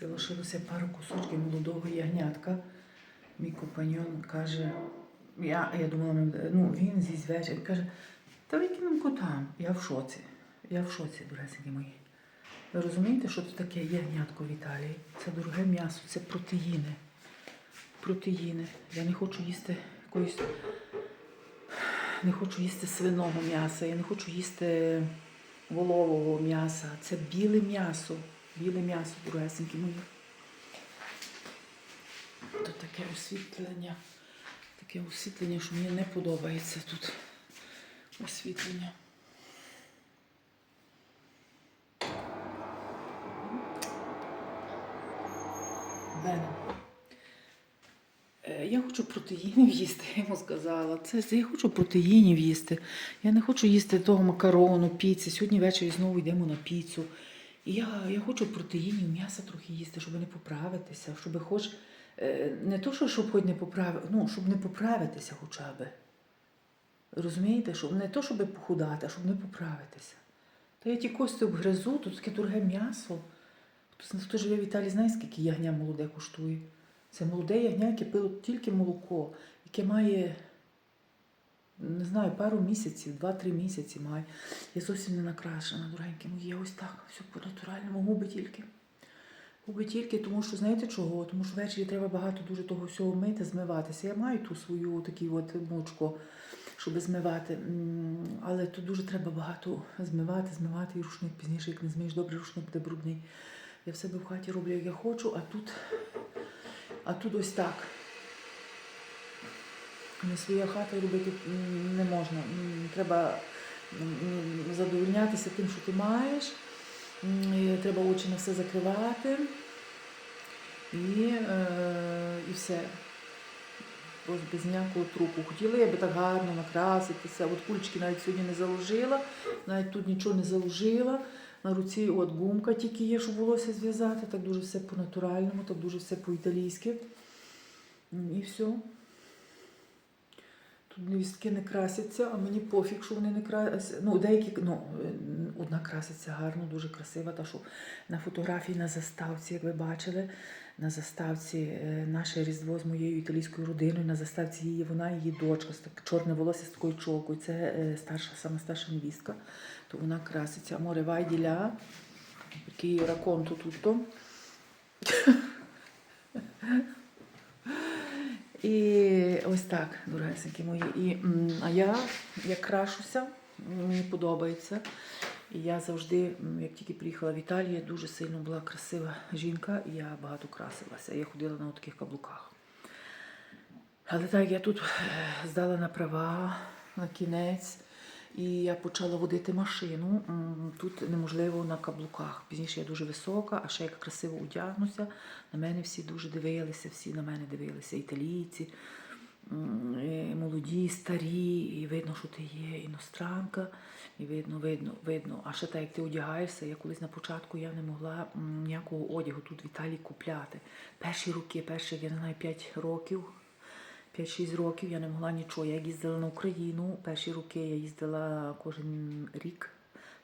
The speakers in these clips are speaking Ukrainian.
Залишилося пару кусочків молодого ягнятка. Мій компаньон каже, я, я думала, ну, він зі звечір він каже, та викинемо котам. Я в шоці. Я в шоці, доресенькі мої. Ви розумієте, що це таке ягнятко в Італії? Це дороге м'ясо, це протеїни. Протеїни. Я не хочу їсти якоїсь. Не хочу їсти свиного м'яса, я не хочу їсти волового м'яса. Це біле м'ясо. Біле м'ясо, дорогесенькі мої. Тут таке освітлення. Таке освітлення, що мені не подобається тут освітлення. Бене. Я хочу протеїнів їсти, я йому сказала. Це я хочу протеїнів їсти. Я не хочу їсти того макарону, піци. Сьогодні ввечері знову йдемо на піцу. Я, я хочу протеїнів, м'яса трохи їсти, щоб не поправитися, щоб хоч е, не то, що щоб хоч не поправити, ну, щоб не поправитися хоча б. Розумієте, щоб не то, щоб похудати, а щоб не поправитися. Та я ті кості обгризу, тут таке дороге м'ясо. Хто, хто живе в Італії, знає, скільки ягня молоде коштує. Це молоде ягня, яке пило тільки молоко, яке має, не знаю, пару місяців, два-три місяці має. Я зовсім не накрашена, дорогенькі мої. Я ось так, все по-натуральному, губи тільки. Губи тільки, тому що знаєте чого? Тому що ввечері треба багато дуже того всього мити, змиватися. Я маю ту свою такі от мочку, щоб змивати. Але тут дуже треба багато змивати, змивати і рушник пізніше, як не змиєш, добре рушник буде брудний. Я в себе в хаті роблю, як я хочу, а тут, а тут ось так. Не своя хата робити не можна. Треба задовольнятися тим, що ти маєш. Треба очі на все закривати. І, е, і все. Без ніякого трупу. Хотіла я би так гарно накраситися. От кульчики навіть сьогодні не заложила, навіть тут нічого не заложила. На руці от гумка тільки є, щоб волосся зв'язати. Так дуже все по-натуральному, так дуже все по-італійськи. І все. Невістки не красяться, а мені пофіг, що вони не красяться. Ну, деякі, ну, одна краситься гарно, дуже красива, та що на фотографії на заставці, як ви бачили, на заставці е, наше Різдво з моєю італійською родиною, на заставці її вона, її дочка, з так, чорне волосся з такою чолкою. Це е, старша, сама старша невістка, то вона краситься. Аморе вайділя, який раконту тут. І ось так, дорогесенькі мої. І, а я, я крашуся, мені подобається. І я завжди, як тільки приїхала в Італію, дуже сильно була красива жінка, і я багато красилася. Я ходила на таких каблуках. Але так, я тут е, здала на права на кінець, і я почала водити машину. Тут неможливо на каблуках. Пізніше я дуже висока, а ще як красиво одягнуся. На мене всі дуже дивилися, всі на мене дивилися, італійці, молоді, старі, і видно, що ти є іностранка, і видно, видно, видно. А ще так, як ти одягаєшся, я колись на початку я не могла ніякого одягу тут в Італії купляти. Перші роки, перші, я не знаю, 5 років. 5-6 років я не могла нічого. Я їздила на Україну. Перші роки я їздила кожен рік.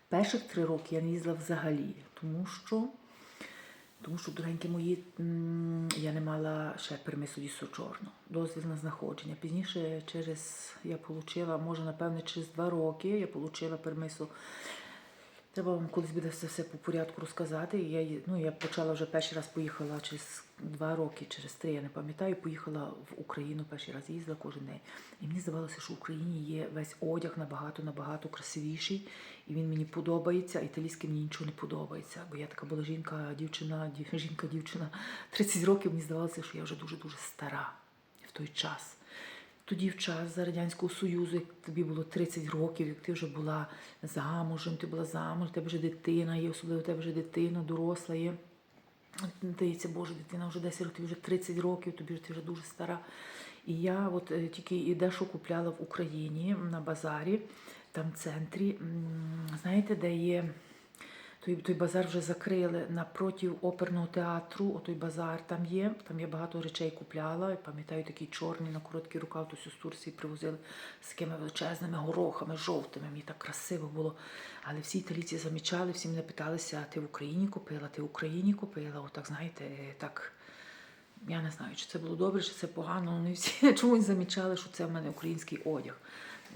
Перших три роки я не їздила взагалі, тому що, тому що, дорогенькі мої, я не мала ще пермису ді сочорно, дозвіл на знаходження. Пізніше через я отримала, може, напевне, через два роки я отримала пермису. Треба вам колись буде все, все по порядку розказати. Я, ну, я почала вже перший раз поїхала через два роки, через три, я не пам'ятаю, поїхала в Україну перший раз, їздила кожен день. І мені здавалося, що в Україні є весь одяг набагато набагато красивіший, і він мені подобається, італійський мені нічого не подобається. Бо я така була жінка, дівчина, дів- жінка, дівчина 30 років, мені здавалося, що я вже дуже-дуже стара в той час. Тоді в час за Радянського Союзу, як тобі було 30 років, як ти вже була замужем, ти була замуж, тебе вже дитина є, особливо тебе вже дитина, доросла є. Здається, Боже, дитина вже 10 років, вже 30 років, тобі ти вже дуже стара. І я от е, тільки і дещо купляла в Україні на базарі, там в центрі, знаєте, де є Той, той базар вже закрили напроти оперного театру. Отой базар там є. Там я багато речей купляла. І пам'ятаю, такі чорні на короткий рукав, то з Турції привозили з такими величезними горохами, жовтими. Мені так красиво було. Але всі італійці замічали, всі мене питалися, ти в Україні купила, ти в Україні купила. Отак, знаєте, так. Я не знаю, чи це було добре, чи це погано. Вони всі чомусь замічали, що це в мене український одяг.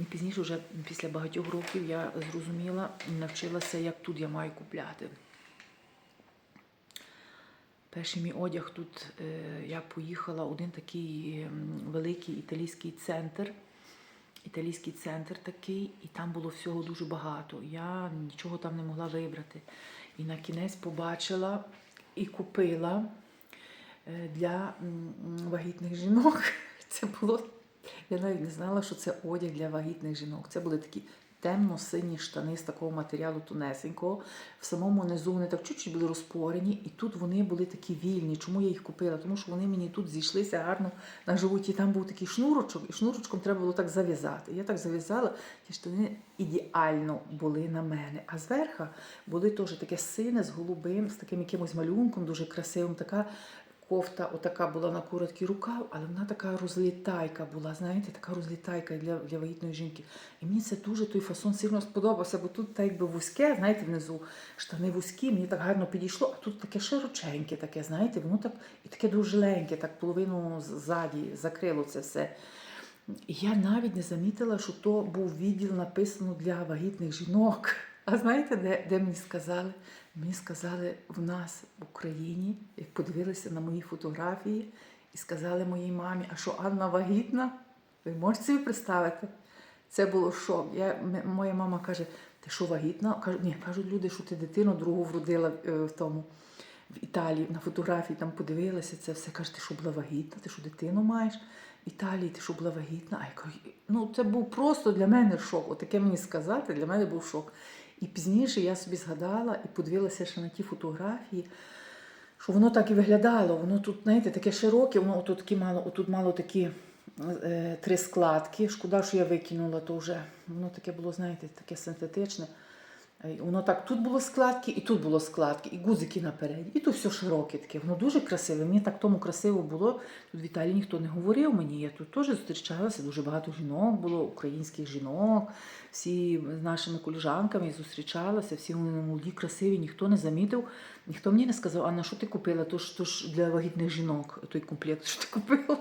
Пізніше, вже після багатьох років, я зрозуміла і навчилася, як тут я маю купляти. Перший мій одяг тут е, я поїхала в один такий ем, великий італійський центр. Італійський центр такий, і там було всього дуже багато. Я нічого там не могла вибрати. І на кінець побачила і купила е, для вагітних жінок. Це було. Я навіть не знала, що це одяг для вагітних жінок. Це були такі темно-сині штани з такого матеріалу тунесенького. В самому низу вони так чуть-чуть були розпорені, і тут вони були такі вільні. Чому я їх купила? Тому що вони мені тут зійшлися гарно на животі. Там був такий шнурочок, і шнурочком треба було так зав'язати. Я так зав'язала, ті штани ідеально були на мене. А зверху були теж таке сине з голубим, з таким якимось малюнком, дуже красивим. Така кофта отака була на короткий рукав, але вона така розлітайка була, знаєте, така розлітайка для, для вагітної жінки. І мені це дуже той фасон сильно сподобався, бо тут так якби вузьке, знаєте, внизу штани вузькі, мені так гарно підійшло, а тут таке широченьке, таке, знаєте, воно так і таке дуже леньке, так половину ззаді закрило це все. І я навіть не замітила, що то був відділ написано для вагітних жінок. А знаєте, де, де мені сказали? Мені сказали в нас в Україні, як подивилися на мої фотографії, і сказали моїй мамі, а що Анна вагітна? Ви можете собі представити? Це було шок. Я, моя мама каже: ти що вагітна? Кажу, ні, кажуть люди, що ти дитину другу вродила е, в тому в Італії на фотографії там подивилася це все. Каже, ти що була вагітна? Ти що дитину маєш? В Італії ти що була вагітна? А я кажу, ну це був просто для мене шок. Отаке мені сказати, для мене був шок. І пізніше я собі згадала і подивилася ще на ті фотографії, що воно так і виглядало. Воно тут, знаєте, таке широке, воно отут такі мало, отут мало такі е, три складки. Шкода, що я викинула, то вже воно таке було, знаєте, таке синтетичне. Воно так тут було складки, і тут було складки, і гузики напереді. І тут все широке таке. Воно дуже красиве. Мені так тому красиво було. Тут в Італії ніхто не говорив мені. Я тут теж зустрічалася. Дуже багато жінок було, українських жінок. Всі з нашими коліжанками зустрічалася, всі вони молоді, красиві, ніхто не замітив. Ніхто мені не сказав, Анна, що ти купила? То ж, то ж для вагітних жінок той комплект, що ти купила.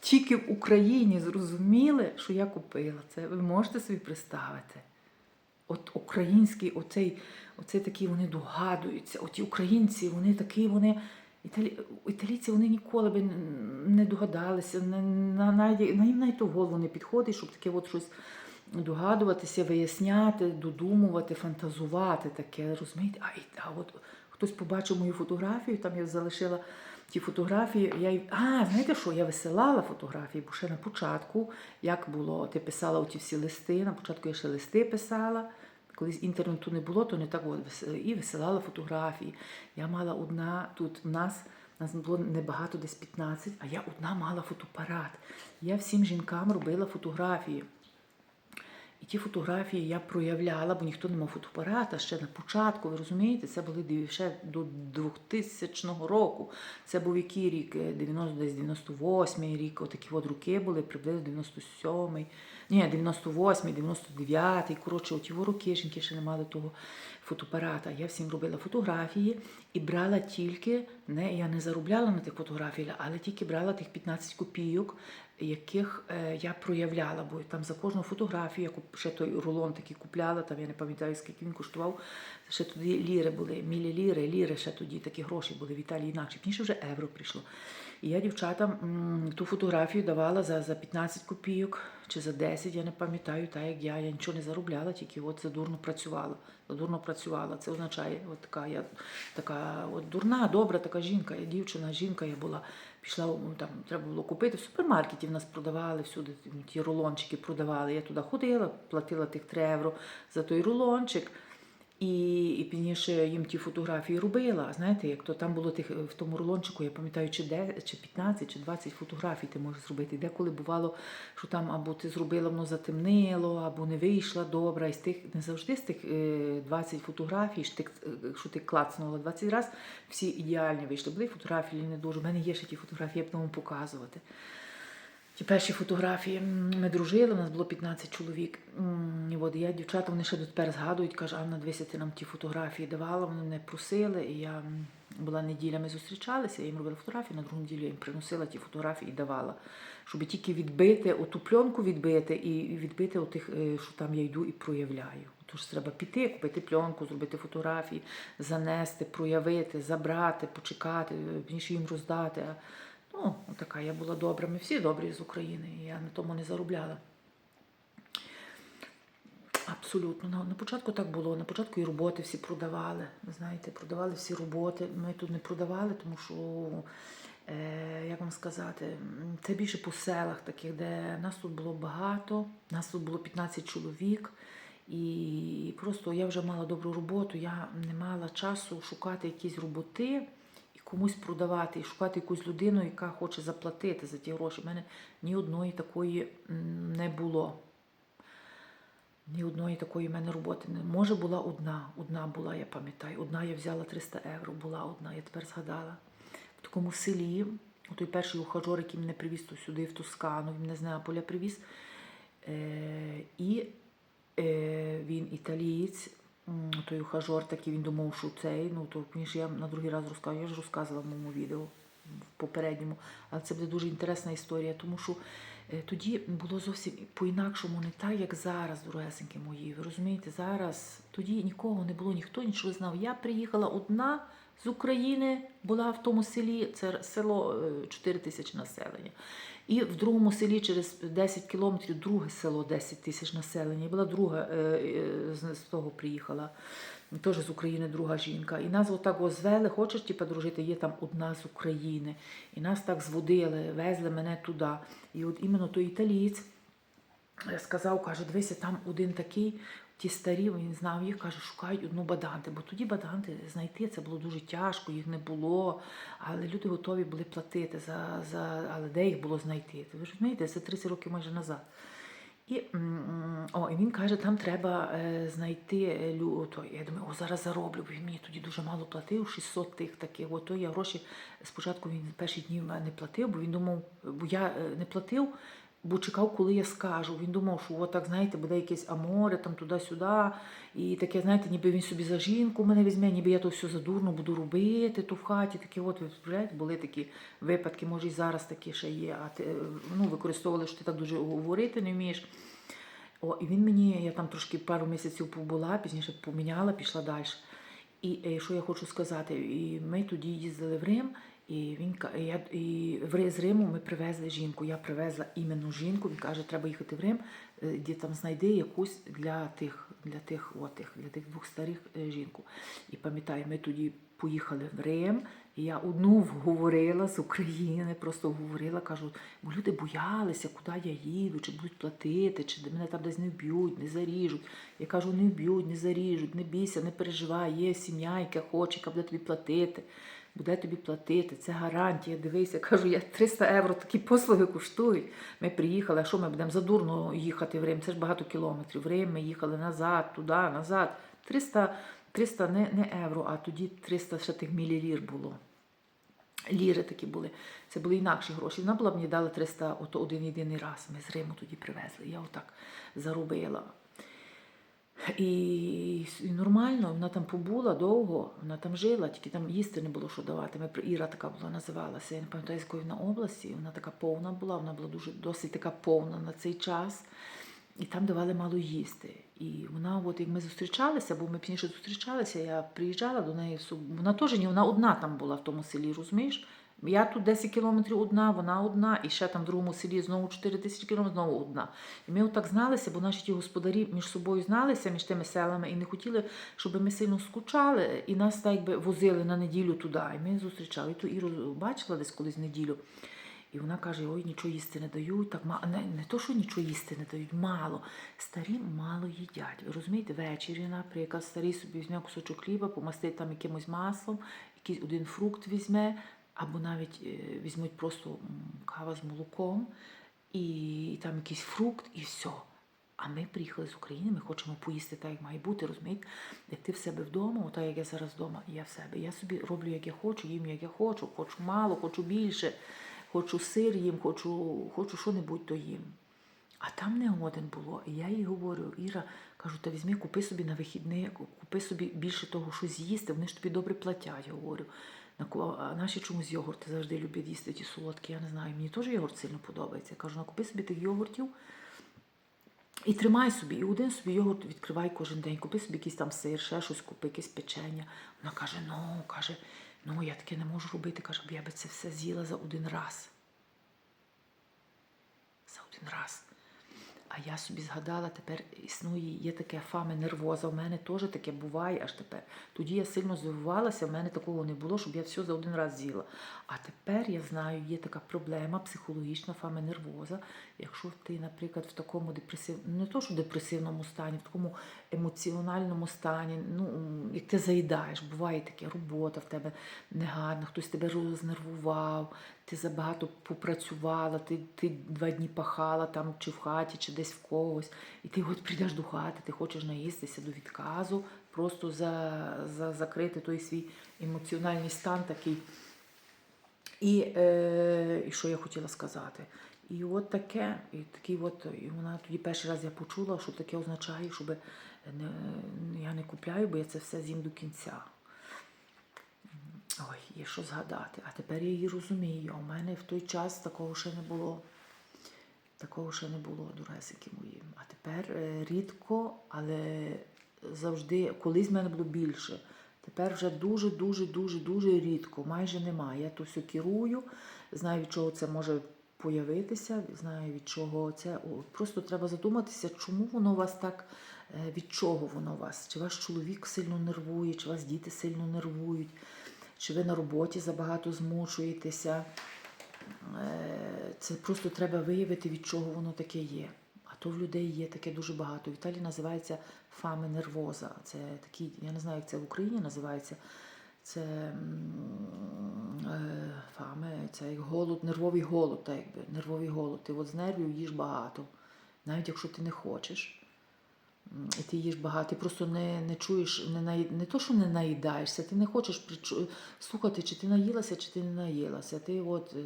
Тільки в Україні зрозуміли, що я купила це. Ви можете собі представити? От український, оцей, оцей такий вони догадуються. Оті українці, вони такі, вони. Італі... Італійці вони ніколи би не догадалися, не, на, навіть, на їм навіть в голову не підходить, щоб таке от щось догадуватися, виясняти, додумувати, фантазувати таке. Розумієте? А, і, а от хтось побачив мою фотографію, там я залишила ті фотографії. Я... А, знаєте що? Я висилала фотографії, бо ще на початку, як було, ти писала оті всі листи. На початку я ще листи писала. Колись інтернету не було, то не так от і висилала фотографії. Я мала одна тут в нас. Нас було небагато, десь 15, а я одна мала фотоапарат. Я всім жінкам робила фотографії. І ті фотографії я проявляла, бо ніхто не мав фотоапарата ще на початку. Ви розумієте, це були ще до 2000 року. Це був який рік? Е, 90, десь 98 рік. Отакі от роки були, приблизно 97 ні, 98-й, 99-й. Коротше, оті роки жінки ще не мали того фотоапарата. Я всім робила фотографії і брала тільки, не, я не заробляла на тих фотографіях, але тільки брала тих 15 копійок, яких е, я проявляла, бо там за кожну фотографію я ще той рулон такий купляла, там я не пам'ятаю, скільки він коштував. Ще тоді ліри були, мілі ліри, ще тоді такі гроші були в Італії інакше. Пізніше вже євро прийшло. І я дівчатам ту фотографію давала за, за 15 копійок чи за 10, я не пам'ятаю, так як я. Я нічого не заробляла, тільки от задурно працювала. Задурно працювала. Це означає, от така я така от дурна, добра така жінка. Я дівчина, жінка я була. Пішла там, треба було купити. В супермаркеті в нас продавали всюди ті рулончики продавали. Я туди ходила, платила тих 3 євро за той рулончик. І, і пізніше їм ті фотографії робила. Знаєте, як то там було тих в тому рулончику, я пам'ятаю, чи де чи 15, чи 20 фотографій ти можеш зробити. Деколи бувало, що там або ти зробила, воно затемнило, або не вийшла добра. І з тих не завжди з тих е, 20 фотографій, що ти, е, що ти клацнула 20 разів, всі ідеальні вийшли. Були фотографії не дуже. У мене є ще ті фотографії, я б вам показувати. Ті перші фотографії ми дружили, у нас було 15 чоловік. І от я дівчата вони ще дотепер згадують, каже, Анна, дивися, ти нам ті фотографії давала, вони мене просили. І я була неділя, ми зустрічалися, я їм робила фотографії, на другу неділю я їм приносила ті фотографії і давала. Щоб тільки відбити, оту пленку відбити і відбити отих, е, що там я йду і проявляю. Тож треба піти, купити пленку, зробити фотографії, занести, проявити, забрати, почекати, е, їм роздати. Ну, така я була добра. Ми всі добрі з України, і я на тому не заробляла. Абсолютно. На, на початку так було. На початку і роботи всі продавали. Знаєте, продавали всі роботи. Ми тут не продавали, тому що, е, як вам сказати, це більше по селах таких, де нас тут було багато, нас тут було 15 чоловік. І просто я вже мала добру роботу, я не мала часу шукати якісь роботи комусь продавати, і шукати якусь людину, яка хоче заплатити за ті гроші. У мене ні одної такої не було. Ні одної такої в мене роботи не може була одна. Одна була, я пам'ятаю. Одна я взяла 300 євро, була одна, я тепер згадала. В такому селі, той перший ухажор, який мене привіз то сюди, в Тоскану, він мене з Неаполя привіз. Е, і е, він італієць, той ухажор такий, він думав, що цей, ну то ж я на другий раз розказую, я ж розказувала в моєму відео в попередньому. Але це буде дуже інтересна історія, тому що е, тоді було зовсім по-інакшому, не так, як зараз, дорогесеньки мої. Ви розумієте, зараз тоді нікого не було, ніхто нічого не знав. Я приїхала одна з України, була в тому селі, це село е, 4 тисячі населення. І в другому селі через 10 кілометрів друге село 10 тисяч населення. І була друга е, е, з того приїхала. Теж з України друга жінка. І нас отак звели, хочеш типу, дружити, є там одна з України. І нас так зводили, везли мене туди. І от іменно той італієць е, сказав, каже, дивися, там один такий, ті старі, він знав їх, каже, шукають одну баданти. Бо тоді баданти знайти це було дуже тяжко, їх не було. Але люди готові були платити за, за але де їх було знайти? Ви ж розумієте, це 30 років майже назад. І, о, і він каже, там треба е, знайти е, лю, той. Я думаю, о, зараз зароблю, бо він мені тоді дуже мало платив, 600 тих таких. От то я гроші спочатку він перші дні не платив, бо він думав, бо я е, не платив, бо чекав, коли я скажу. Він думав, що от так, знаєте, буде якесь аморе, там туди-сюди. І таке, знаєте, ніби він собі за жінку мене візьме, ніби я то все задурно буду робити то в хаті. Такі от були такі випадки, може і зараз такі ще є. А ти ну, використовували, що ти так дуже говорити не вмієш. О, і він мені, я там трошки пару місяців побула, пізніше поміняла, пішла далі. І е, що я хочу сказати, і ми тоді їздили в Рим, і він я, і в з Риму ми привезли жінку. Я привезла іменно жінку. Він каже, треба їхати в Рим, е, де там знайди якусь для тих, для тих, отих, для тих двох старих е, жінку. І пам'ятаю, ми тоді поїхали в Рим. І я одну вговорила з України, просто вговорила, кажу, бо люди боялися, куди я їду, чи будуть платити, чи мене там десь не вб'ють, не заріжуть. Я кажу, не вб'ють, не заріжуть, не бійся, не переживай, є сім'я, яка хоче, яка буде тобі платити. Буде тобі платити, це гарантія. Дивися, кажу, я 300 євро такі послуги коштують. Ми приїхали, а що ми будемо задурно їхати в Рим? Це ж багато кілометрів. В Рим ми їхали назад, туди, назад. 300, 300 не, не євро, а тоді 300 ще тих мілілір було. Ліри такі були. Це були інакші гроші. Вона була б мені дала 300 ото один єдиний раз. Ми з Риму тоді привезли. Я отак заробила. І, і нормально, вона там побула довго, вона там жила, тільки там їсти не було що давати. Ми, Іра така була, називалася. Я не пам'ятаю, з якої вона області. Вона така повна була, вона була дуже досить така повна на цей час. І там давали мало їсти. І вона, от як ми зустрічалися, бо ми пізніше зустрічалися, я приїжджала до неї. Вона теж ні, вона одна там була в тому селі, розумієш? Я тут 10 кілометрів одна, вона одна, і ще там в другому селі знову 4 тисячі кілометрів, знову одна. І ми отак зналися, бо наші ті господарі між собою зналися, між тими селами, і не хотіли, щоб ми сильно скучали, і нас так якби возили на неділю туди. І ми зустрічали. І ту Іру бачила десь колись неділю. І вона каже: ой, нічого їсти не дають. Так ма- не, не то, що нічого їсти не дають, мало. Старі мало їдять. Ви розумієте, ввечері, наприклад, старий собі візьме кусочок хліба, помастить там якимось маслом, якийсь один фрукт візьме, або навіть е, візьмуть просто кава з молоком, і там якийсь фрукт, і все. А ми приїхали з України, ми хочемо поїсти так, як має бути, розумієте? Як ти в себе вдома, отак як я зараз вдома, я в себе. Я собі роблю, як я хочу, їм, як я хочу, хочу мало, хочу більше, хочу сир їм, хочу, хочу що-небудь то їм. А там не годен було. І я їй говорю, Іра, кажу, та візьми, купи собі на вихідні, купи собі більше того, що з'їсти, вони ж тобі добре платять, говорю. А наші чомусь йогурти завжди люблять їсти ті солодкі, я не знаю. Мені теж йогурт сильно подобається. Я кажу, накупи собі тих йогуртів, і тримай собі, і один собі йогурт відкривай кожен день. Купи собі якийсь там сир, ще щось купи, якесь печення. Вона каже: ну, каже, ну я таке не можу робити. Каже, бо я би це все з'їла за один раз. За один раз. А я собі згадала, тепер існує, є таке фами нервоза. У мене теж таке буває аж тепер. Тоді я сильно здивувалася, в мене такого не було, щоб я все за один раз з'їла. А тепер я знаю, є така проблема психологічна фами нервоза. Якщо ти, наприклад, в такому депресивному, не то, що депресивному стані, в такому емоціональному стані, ну як ти заїдаєш, буває таке робота в тебе негарна, хтось тебе рознервував, ти забагато попрацювала, ти, ти два дні пахала там чи в хаті, чи десь в когось, і ти от прийдеш до хати, ти хочеш наїстися до відказу, просто за, за закрити той свій емоціональний стан такий. І, е, і що я хотіла сказати? І от таке, і такий от, і вона тоді перший раз я почула, що таке означає, щоб не, я не купляю, бо я це все з'їм до кінця. Ой, є що згадати. А тепер я її розумію. У мене в той час такого ще не було. Такого ще не було, дуресики мої. А тепер е, рідко, але завжди, колись в мене було більше. Тепер вже дуже, дуже, дуже, дуже рідко, майже немає. Я то все керую, знаю, від чого це може появитися, знаю, від чого це. Просто треба задуматися, чому воно вас так, е, від чого воно вас? Чи ваш чоловік сильно нервує, чи вас діти сильно нервують, чи ви на роботі забагато змучуєтеся. Е, Це просто треба виявити, від чого воно таке є. А то в людей є таке дуже багато. В Італії називається фами нервоза. Це такі, я не знаю, як це в Україні називається. Це е, фами, це голод, нервовий голод, так якби, нервовий голод. Ти от з нервів їж багато, навіть якщо ти не хочеш. І ти їш багато, ти просто не, не чуєш, не, наї- не то, що не наїдаєшся, ти не хочеш причу- слухати, чи ти наїлася, чи ти не наїлася. Ти от е,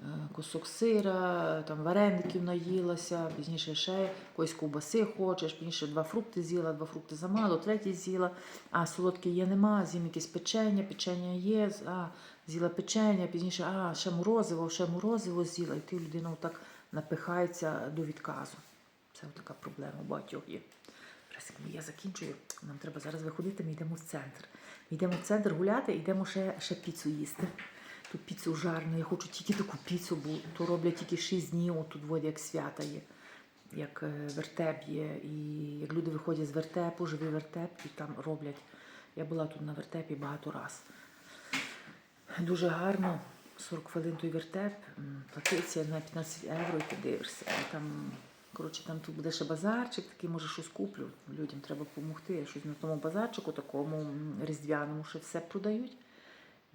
е, кусок сира, там вареників наїлася, пізніше ще якоїсь ковбаси хочеш, пізніше два фрукти з'їла, два фрукти замало, третій з'їла, а солодке є нема, з'їм якесь печення, печення є, а з'їла печення, пізніше, а ще морозиво, ще морозиво з'їла, і ти людина отак напихається до відказу. Це така проблема багатьох є. Я закінчую, нам треба зараз виходити, ми йдемо в центр. Ми йдемо в центр гуляти, йдемо ще, ще піцу їсти. Тут піцу жарну, я хочу тільки таку піцу, бо то роблять тільки 6 днів, тут вроді як свята є, як е, вертеп є. І як люди виходять з вертепу, живий вертеп, і там роблять. Я була тут на вертепі багато раз. Дуже гарно. 40 хвилин той вертеп, платиться на 15 євро і ти дивишся. Коротше, там тут буде ще базарчик, такий, може, щось куплю. Людям треба допомогти. Щось на тому базарчику, такому різдвяному, що все продають.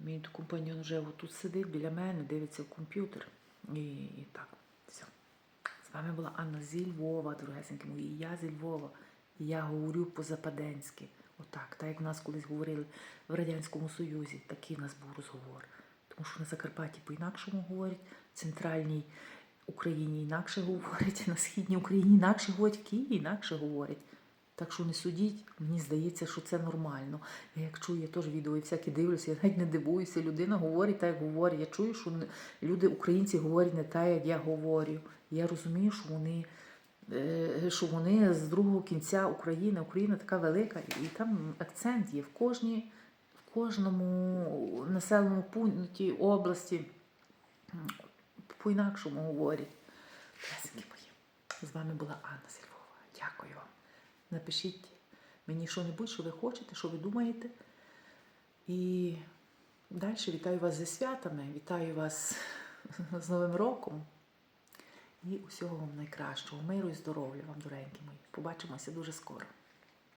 Мій компаньон вже тут сидить біля мене, дивиться в комп'ютер. І, і так, все. З вами була Анна зі Львова, дорогесенькі мої. І я зі Львова. І я говорю по-западенськи. Отак, так як в нас колись говорили в Радянському Союзі, такий в нас був розговор. Тому що на Закарпатті по-інакшому говорять, в центральній Україні інакше говорять, на східній Україні інакше говорять, в Києві інакше говорять. Так що не судіть, мені здається, що це нормально. Я як чую, я теж відео і всякі дивлюся, я навіть не дивуюся. Людина говорить так, як говорить. Я чую, що люди, українці, говорять не так, як я говорю. Я розумію, що вони, е, що вони з другого кінця України, Україна така велика, і там акцент є в кожній, в кожному населеному пункті, області. По-інакшому говорять. Красенькі мої. З вами була Анна Сільвова. Дякую вам. Напишіть мені що-небудь, що ви хочете, що ви думаєте. І далі вітаю вас зі святами, вітаю вас з Новим роком. І усього вам найкращого. Миру і здоров'я вам, доренькі мої. Побачимося дуже скоро.